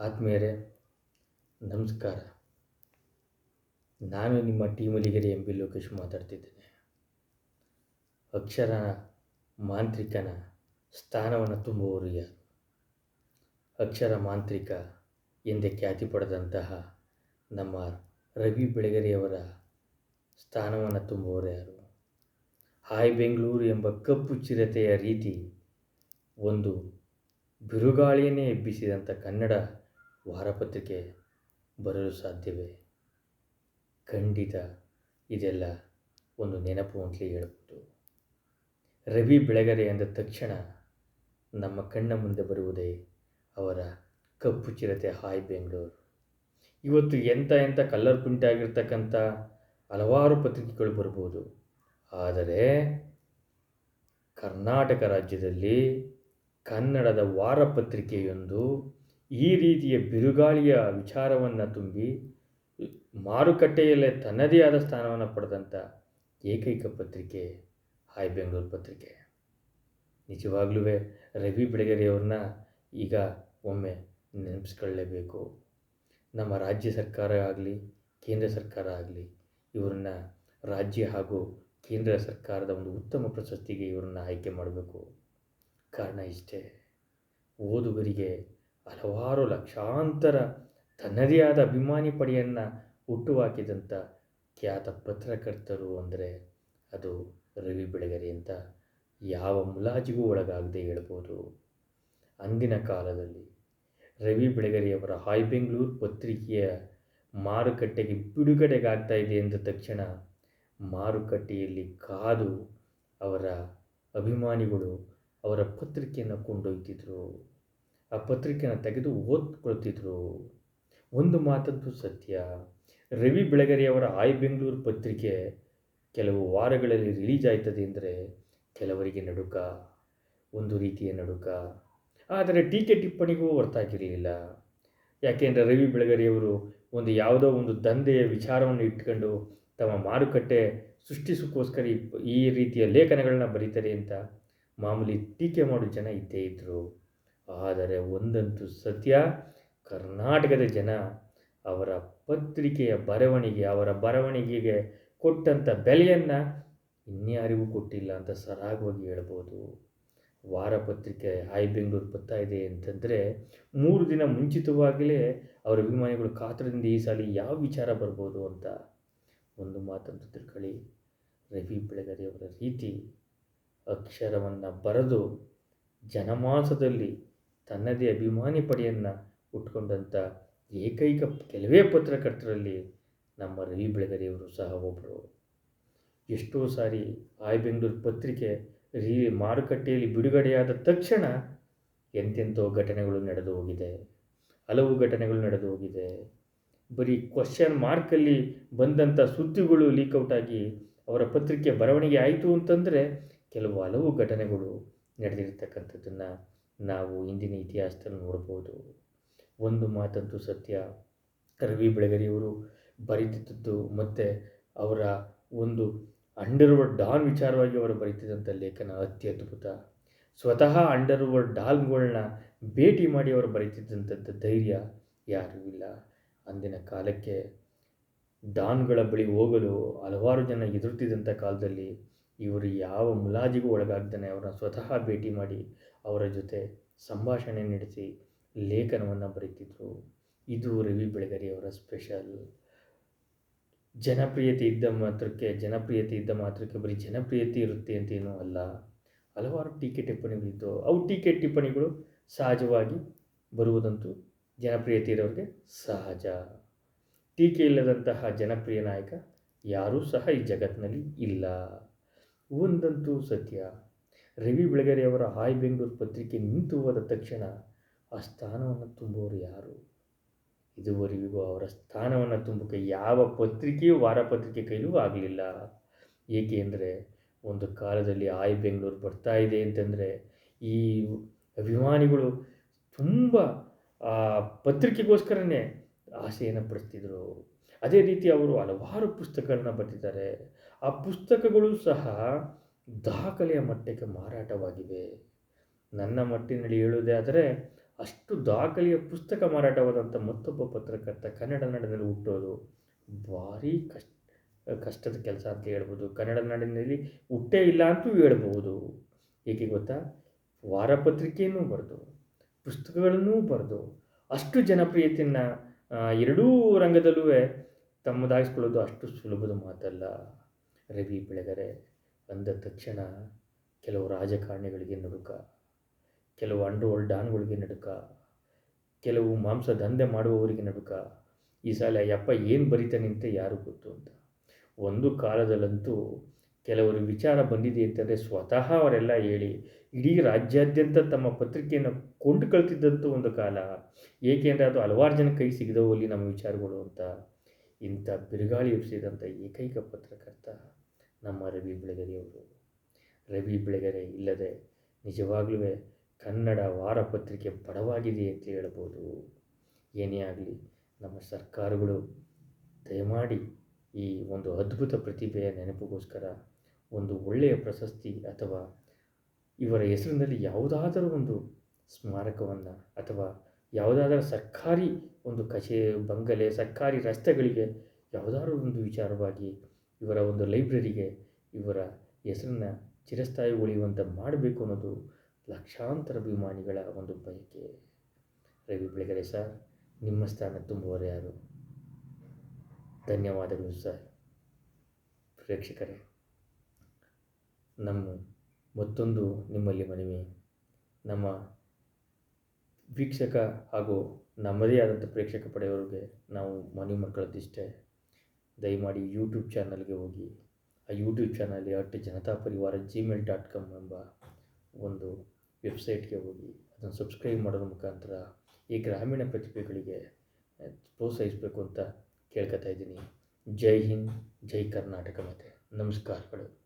ಆತ್ಮೀಯರೇ, ನಮಸ್ಕಾರ. ನಾನು ನಿಮ್ಮ ಟೀಮಲಿಗೆರೆ ಎಂ ಬಿ ಲೋಕೇಶ್ ಮಾತಾಡ್ತಿದ್ದೇನೆ. ಅಕ್ಷರ ಮಾಂತ್ರಿಕನ ಸ್ಥಾನವನ್ನು ತುಂಬುವವರು ಯಾರು? ಅಕ್ಷರ ಮಾಂತ್ರಿಕ ಎಂದೇ ಖ್ಯಾತಿ ಪಡೆದಂತಹ ನಮ್ಮ ರವಿ ಬೆಳಗೆರೆಯವರ ಸ್ಥಾನವನ್ನು ತುಂಬುವವರು ಯಾರು? ಹಾಯ್ ಬೆಂಗಳೂರು ಎಂಬ ಕಪ್ಪು ಚಿರತೆಯ ರೀತಿ ಒಂದು ಬಿರುಗಾಳಿಯನ್ನೇ ಎಬ್ಬಿಸಿದಂಥ ಕನ್ನಡ ವಾರಪತ್ರಿಕೆ ಬರಲು ಸಾಧ್ಯವೇ? ಖಂಡಿತ ಇದೆಲ್ಲ ಒಂದು ನೆನಪು ಅಂತಲೇ ಹೇಳ್ಬೋದು. ರವಿ ಬೆಳಗರೆ ಅಂದ ತಕ್ಷಣ ನಮ್ಮ ಕಣ್ಣ ಮುಂದೆ ಬರುವುದೇ ಅವರ ಕಪ್ಪು ಚಿರತೆ. ಹಾಯ್ ಬೆಂಗಳೂರು. ಇವತ್ತು ಎಂಥ ಎಂಥ ಕಲ್ಲರ್ ಪ್ರಿಂಟ್ ಆಗಿರ್ತಕ್ಕಂಥ ಹಲವಾರು ಪತ್ರಿಕೆಗಳು ಬರ್ಬೋದು. ಆದರೆ ಕರ್ನಾಟಕ ರಾಜ್ಯದಲ್ಲಿ ಕನ್ನಡದ ವಾರಪತ್ರಿಕೆಯೊಂದು ಈ ರೀತಿಯ ಬಿರುಗಾಳಿಯ ವಿಚಾರವನ್ನು ತುಂಬಿ ಮಾರುಕಟ್ಟೆಯಲ್ಲೇ ತನ್ನದೇ ಆದ ಸ್ಥಾನವನ್ನು ಪಡೆದಂಥ ಏಕೈಕ ಪತ್ರಿಕೆ ಹಾಯ್ ಬೆಂಗಳೂರು ಪತ್ರಿಕೆ. ನಿಜವಾಗ್ಲೂ ರವಿ ಬೆಳಗೆರೆಯವ್ರನ್ನ ಈಗ ಒಮ್ಮೆ ನೆನಪಿಸ್ಕೊಳ್ಳೇಬೇಕು. ನಮ್ಮ ರಾಜ್ಯ ಸರ್ಕಾರ ಆಗಲಿ, ಕೇಂದ್ರ ಸರ್ಕಾರ ಆಗಲಿ, ಇವರನ್ನ ರಾಜ್ಯ ಹಾಗೂ ಕೇಂದ್ರ ಸರ್ಕಾರದ ಒಂದು ಉತ್ತಮ ಪ್ರಶಸ್ತಿಗೆ ಇವರನ್ನು ಆಯ್ಕೆ ಮಾಡಬೇಕು. ಕಾರಣ ಇಷ್ಟೇ. ಓದುಗರಿಗೆ ಹಲವಾರು ಲಕ್ಷಾಂತರ ತನ್ನದೇ ಆದ ಅಭಿಮಾನಿ ಪಡೆಯನ್ನು ಹುಟ್ಟುಹಾಕಿದಂಥ ಖ್ಯಾತ ಪತ್ರಕರ್ತರು ಅಂದರೆ ಅದು ರವಿ ಬೆಳಗೆರೆ ಅಂತ ಯಾವ ಮುಲಾಜಿಗೂ ಒಳಗಾಗದೆ ಹೇಳ್ಬೋದು. ಅಂದಿನ ಕಾಲದಲ್ಲಿ ರವಿ ಬೆಳಗೆರೆಯವರ ಹಾಯ್ ಬೆಂಗಳೂರು ಪತ್ರಿಕೆಯ ಮಾರುಕಟ್ಟೆಗೆ ಬಿಡುಗಡೆಗಾಗ್ತಾ ಇದೆ ಎಂದ ತಕ್ಷಣ ಮಾರುಕಟ್ಟೆಯಲ್ಲಿ ಕಾದು ಅವರ ಅಭಿಮಾನಿಗಳು ಅವರ ಪತ್ರಿಕೆಯನ್ನು ಕೊಂಡೊಯ್ತಿದ್ರು. ಆ ಪತ್ರಿಕೆಯನ್ನು ತೆಗೆದು ಓದ್ಕೊಳ್ತಿದ್ರು. ಒಂದು ಮಾತಂತೂ ಸತ್ಯ. ರವಿ ಬೆಳಗರಿಯವರ ಆಯ್ ಬೆಂಗಳೂರು ಪತ್ರಿಕೆ ಕೆಲವು ವಾರಗಳಲ್ಲಿ ರಿಲೀಸ್ ಆಯ್ತದೆ ಅಂದರೆ ಕೆಲವರಿಗೆ ನಡುಕ, ಒಂದು ರೀತಿಯ ನಡುಕ. ಆದರೆ ಟೀಕೆ ಟಿಪ್ಪಣಿಗೂ ಹೊರತಾಗಿರಲಿಲ್ಲ. ಯಾಕೆಂದರೆ ರವಿ ಬೆಳಗರಿಯವರು ಒಂದು ಯಾವುದೋ ಒಂದು ದಂಧೆಯ ವಿಚಾರವನ್ನು ಇಟ್ಕೊಂಡು ತಮ್ಮ ಮಾರುಕಟ್ಟೆ ಸೃಷ್ಟಿಸೋಕ್ಕೋಸ್ಕರ ಈ ರೀತಿಯ ಲೇಖನಗಳನ್ನ ಬರೀತಾರೆ ಅಂತ ಮಾಮೂಲಿ ಟೀಕೆ ಮಾಡೋ ಜನ ಇದ್ದೇ ಇದ್ದರು ಆದರೆ ಒಂದಂತೂ ಸತ್ಯ, ಕರ್ನಾಟಕದ ಜನ ಅವರ ಪತ್ರಿಕೆಯ ಬರವಣಿಗೆ, ಅವರ ಬರವಣಿಗೆಗೆ ಕೊಟ್ಟಂಥ ಬೆಲೆಯನ್ನು ಇನ್ಯಾರಿಗೂ ಕೊಟ್ಟಿಲ್ಲ ಅಂತ ಸರಾಗವಾಗಿ ಹೇಳ್ಬೋದು. ವಾರಪತ್ರಿಕೆ ಹಾಯ್ ಬೆಂಗಳೂರು ಬರ್ತಾ ಇದೆ ಅಂತಂದರೆ ಮೂರು ದಿನ ಮುಂಚಿತವಾಗಲೇ ಅವರ ಅಭಿಮಾನಿಗಳು ಕಾತರದಿಂದ ಈ ಸಾಲಿ ಯಾವ ವಿಚಾರ ಬರ್ಬೋದು ಅಂತ ಒಂದು ಮಾತಂತೂ ತಿಳ್ಕೊಳ್ಳಿ. ರವಿ ಬೆಳಗೆರೆಯವರ ರೀತಿ ಅಕ್ಷರವನ್ನು ಬರೆದು ಜನಮಾಸದಲ್ಲಿ ತನ್ನದೇ ಅಭಿಮಾನಿ ಪಡೆಯನ್ನು ಉಟ್ಕೊಂಡಂಥ ಏಕೈಕ ಕೆಲವೇ ಪತ್ರಕರ್ತರಲ್ಲಿ ನಮ್ಮ ರವಿ ಬೆಳಗೆರೆಯವರು ಸಹ ಒಬ್ಬರು ಎಷ್ಟೋ ಸಾರಿ ಆಯ್ ಬೆಂಗಳೂರು ಪತ್ರಿಕೆ ರೀ ಮಾರುಕಟ್ಟೆಯಲ್ಲಿ ಬಿಡುಗಡೆಯಾದ ತಕ್ಷಣ ಎಂತೆಂಥೋ ಘಟನೆಗಳು ನಡೆದು ಹೋಗಿದೆ. ಹಲವು ಘಟನೆಗಳು ನಡೆದು ಹೋಗಿದೆ. ಬರೀ ಕ್ವಶನ್ ಮಾರ್ಕಲ್ಲಿ ಬಂದಂಥ ಸುದ್ದಿಗಳು ಲೀಕ್ಔಟ್ ಆಗಿ ಅವರ ಪತ್ರಿಕೆ ಬರವಣಿಗೆ ಆಯಿತು ಅಂತಂದರೆ ಕೆಲವು ಹಲವು ಘಟನೆಗಳು ನಡೆದಿರ್ತಕ್ಕಂಥದ್ದನ್ನು ನಾವು ಇಂದಿನ ಇತಿಹಾಸದಲ್ಲಿ ನೋಡ್ಬೋದು. ಒಂದು ಮಾತಂತೂ ಸತ್ಯ. ರವಿ ಬೆಳಗರಿಯವರು ಬರೀತಿದ್ದದ್ದು ಮತ್ತು ಅವರ ಒಂದು ಅಂಡರ್ವರ್ಡ್ ಡಾನ್ ವಿಚಾರವಾಗಿ ಅವರು ಬರೀತಿದ್ದಂಥ ಲೇಖನ ಅತ್ಯದ್ಭುತ ಸ್ವತಃ ಅಂಡರ್ವರ್ಡ್ ಡಾಲ್ಗಳನ್ನ ಭೇಟಿ ಮಾಡಿ ಅವರು ಬರೀತಿದ್ದಂಥದ್ದು ಧೈರ್ಯ ಯಾರೂ ಇಲ್ಲ. ಅಂದಿನ ಕಾಲಕ್ಕೆ ಡಾನ್ಗಳ ಬಳಿ ಹೋಗಲು ಹಲವಾರು ಜನ ಎದುರುತ್ತಿದ್ದಂಥ ಕಾಲದಲ್ಲಿ ಇವರು ಯಾವ ಮುಲಾಜಿಗೂ ಒಳಗಾಗ್ದೇ ಅವರನ್ನ ಸ್ವತಃ ಭೇಟಿ ಮಾಡಿ ಅವರ ಜೊತೆ ಸಂಭಾಷಣೆ ನಡೆಸಿ ಲೇಖನವನ್ನು ಬರೀತಿದ್ರು. ಇದು ರವಿ ಬೆಳಗರಿಯವರ ಸ್ಪೆಷಲ್ ಜನಪ್ರಿಯತೆ ಇದ್ದ ಮಾತ್ರಕ್ಕೆ, ಜನಪ್ರಿಯತೆ ಇದ್ದ ಮಾತ್ರಕ್ಕೆ ಬರೀ ಜನಪ್ರಿಯತೆ ಇರುತ್ತೆ ಅಂತೇನೂ ಅಲ್ಲ. ಹಲವಾರು ಟೀಕೆ ಟಿಪ್ಪಣಿಗಳಿದ್ದವು. ಅವು ಟೀಕೆ ಟಿಪ್ಪಣಿಗಳು ಸಹಜವಾಗಿ ಬರುವುದಂತೂ ಜನಪ್ರಿಯತೆ ಇರೋರಿಗೆ ಸಹಜ. ಟೀಕೆ ಇಲ್ಲದಂತಹ ಜನಪ್ರಿಯ ನಾಯಕ ಯಾರೂ ಸಹ ಈ ಜಗತ್ತಿನಲ್ಲಿ ಇಲ್ಲ. ಒಂದಂತೂ ಸತ್ಯ. ರವಿ ಬೆಳಗೆರೆಯವರ ಹಾಯ್ ಬೆಂಗಳೂರು ಪತ್ರಿಕೆ ನಿಂತು ಹೋದ ತಕ್ಷಣ ಆ ಸ್ಥಾನವನ್ನು ತುಂಬುವವರು ಯಾರು? ಇದುವರೆಗೂ ಅವರ ಸ್ಥಾನವನ್ನು ತುಂಬಕ್ಕೆ ಯಾವ ಪತ್ರಿಕೆಯೂ ವಾರಪತ್ರಿಕೆ ಕೈಲೂ ಆಗಲಿಲ್ಲ. ಏಕೆಂದರೆ ಒಂದು ಕಾಲದಲ್ಲಿ ಆಯ್ ಬೆಂಗಳೂರು ಬರ್ತಾ ಇದೆ ಅಂತಂದರೆ ಈ ಅಭಿಮಾನಿಗಳು ತುಂಬ ಪತ್ರಿಕೆಗೋಸ್ಕರನೇ ಆಸೆಯನ್ನು ಪಡಿಸ್ತಿದ್ರು. ಅದೇ ರೀತಿ ಅವರು ಹಲವಾರು ಪುಸ್ತಕಗಳನ್ನ ಬರೆದಿದ್ದಾರೆ. ಆ ಪುಸ್ತಕಗಳು ಸಹ ದಾಖಲೆಯ ಮಟ್ಟಕ್ಕೆ ಮಾರಾಟವಾಗಿವೆ. ನನ್ನ ಮಟ್ಟಿನಲ್ಲಿ ಹೇಳುವುದೇ ಆದರೆ, ಅಷ್ಟು ದಾಖಲೆಯ ಪುಸ್ತಕ ಮಾರಾಟವಾದಂಥ ಮತ್ತೊಬ್ಬ ಪತ್ರಕರ್ತ ಕನ್ನಡ ನಾಡಿನಲ್ಲಿ ಹುಟ್ಟೋದು ಭಾರಿ ಕಷ್ಟ, ಕಷ್ಟದ ಕೆಲಸ ಅಂತ ಹೇಳ್ಬೋದು. ಕನ್ನಡ ನಾಡಿನಲ್ಲಿ ಹುಟ್ಟೇ ಇಲ್ಲ ಅಂತೂ ಹೇಳ್ಬೋದು. ಏಕೆ ಗೊತ್ತಾ? ವಾರಪತ್ರಿಕೆಯನ್ನು ಬರೆದು, ಪುಸ್ತಕಗಳನ್ನೂ ಬರೆದು, ಅಷ್ಟು ಜನಪ್ರಿಯತೆಯನ್ನು ಎರಡೂ ರಂಗದಲ್ಲೂ ತಮ್ಮದಾಗಿಸ್ಕೊಳ್ಳೋದು ಅಷ್ಟು ಸುಲಭದ ಮಾತಲ್ಲ. ರವಿ ಬೆಳೆಗರೆ ಅಂದ ತಕ್ಷಣ ಕೆಲವು ರಾಜಕಾರಣಿಗಳಿಗೆ ನಡುಕ, ಕೆಲವು ಅಂಡರ್ ಡಾನ್ಗಳಿಗೆ ನಡುಕ, ಕೆಲವು ಮಾಂಸ ದಂಧೆ ಮಾಡುವವರಿಗೆ ನಡುಕ, ಈ ಸಲ ಯಪ್ಪ, ಏನು ಬರಿತಾನೆ ಅಂತ ಯಾರು ಗೊತ್ತು? ಅಂತ. ಒಂದು ಕಾಲದಲ್ಲಂತೂ ಕೆಲವರು ವಿಚಾರ ಬಂದಿದೆ ಅಂತಂದರೆ ಸ್ವತಃ ಅವರೆಲ್ಲ ಹೇಳಿ ಇಡೀ ರಾಜ್ಯಾದ್ಯಂತ ತಮ್ಮ ಪತ್ರಿಕೆಯನ್ನು ಕೊಂಡುಕೊಳ್ತಿದ್ದಂಥ ಒಂದು ಕಾಲ ಏಕೆಂದರೆ ಅದು ಹಲವಾರು ಜನ ಕೈ ಸಿಗದವು ಅಲ್ಲಿ ನಮ್ಮ ವಿಚಾರಗಳು ಅಂತ ಇಂಥ ಬಿರುಗಾಳಿ ಎಬ್ಸಿದಂಥ ಏಕೈಕ ಪತ್ರಕರ್ತ ನಮ್ಮ ರವಿ ಬೆಳಗೆರೆಯವರು ರವಿ ಬೆಳಗೆರೆ ಇಲ್ಲದೆ ನಿಜವಾಗ್ಲೂ ಕನ್ನಡ ವಾರಪತ್ರಿಕೆ ಬಡವಾಗಿದೆ ಅಂತ ಹೇಳ್ಬೋದು. ಏನೇ ಆಗಲಿ, ನಮ್ಮ ಸರ್ಕಾರಗಳು ದಯಮಾಡಿ ಈ ಒಂದು ಅದ್ಭುತ ಪ್ರತಿಭೆಯ ನೆನಪಿಗೋಸ್ಕರ ಒಂದು ಒಳ್ಳೆಯ ಪ್ರಶಸ್ತಿ ಅಥವಾ ಇವರ ಹೆಸರಿನಲ್ಲಿ ಯಾವುದಾದರೂ ಒಂದು ಸ್ಮಾರಕವನ್ನು ಅಥವಾ ಯಾವುದಾದರೂ ಸರ್ಕಾರಿ ಒಂದು ಕಚೇ ಬಂಗಲೆ, ಸರ್ಕಾರಿ ರಸ್ತೆಗಳಿಗೆ ಯಾವುದಾದ್ರೂ ಒಂದು ವಿಚಾರವಾಗಿ ಇವರ ಒಂದು ಲೈಬ್ರರಿಗೆ ಇವರ ಹೆಸರನ್ನು ಚಿರಸ್ಥಾಯಿ ಉಳಿಯುವಂತೆ ಮಾಡಬೇಕು ಅನ್ನೋದು ಲಕ್ಷಾಂತರ ಅಭಿಮಾನಿಗಳ ಒಂದು ಬಯಕೆ. ರವಿ ಬೆಳಗೆರೆ ಸರ್, ನಿಮ್ಮ ಸ್ಥಾನ ತುಂಬುವವರು ಯಾರು? ಧನ್ಯವಾದಗಳು ಸರ್. ಪ್ರೇಕ್ಷಕರೇ, ನಮ್ಮ ಮತ್ತೊಂದು ನಿಮ್ಮಲ್ಲಿ ಮನವಿ. ನಮ್ಮ ವೀಕ್ಷಕ ಹಾಗೂ ನಮ್ಮದೇ ಆದಂಥ ಪ್ರೇಕ್ಷಕ ಪಡೆಯವರಿಗೆ ನಾವು ಮನವಿ ಮಾಡ್ಕೊಳ್ಳೋದಿಷ್ಟೇ. ದಯಮಾಡಿ ಯೂಟ್ಯೂಬ್ ಚಾನಲ್ಗೆ ಹೋಗಿ. ಆ ಯೂಟ್ಯೂಬ್ ಚಾನಲ್ ಅಟ್ ಜನತಾ ಪರಿವಾರ ಜಿಮೇಲ್ ಡಾಟ್ ಕಾಮ್ ಎಂಬ ಒಂದು ವೆಬ್ಸೈಟ್ಗೆ ಹೋಗಿ. ಅದನ್ನು ಸಬ್ಸ್ಕ್ರೈಬ್ ಮಾಡೋದ್ರ ಮುಖಾಂತರ ಈ ಗ್ರಾಮೀಣ ಪ್ರತಿಭೆಗಳಿಗೆ ಪ್ರೋತ್ಸಾಹಿಸಬೇಕು ಅಂತ ಕೇಳ್ಕೊತಾ ಇದ್ದೀನಿ. ಜೈ ಹಿಂದ್, ಜೈ ಕರ್ನಾಟಕ ಮತ್ತೆ ನಮಸ್ಕಾರಗಳು.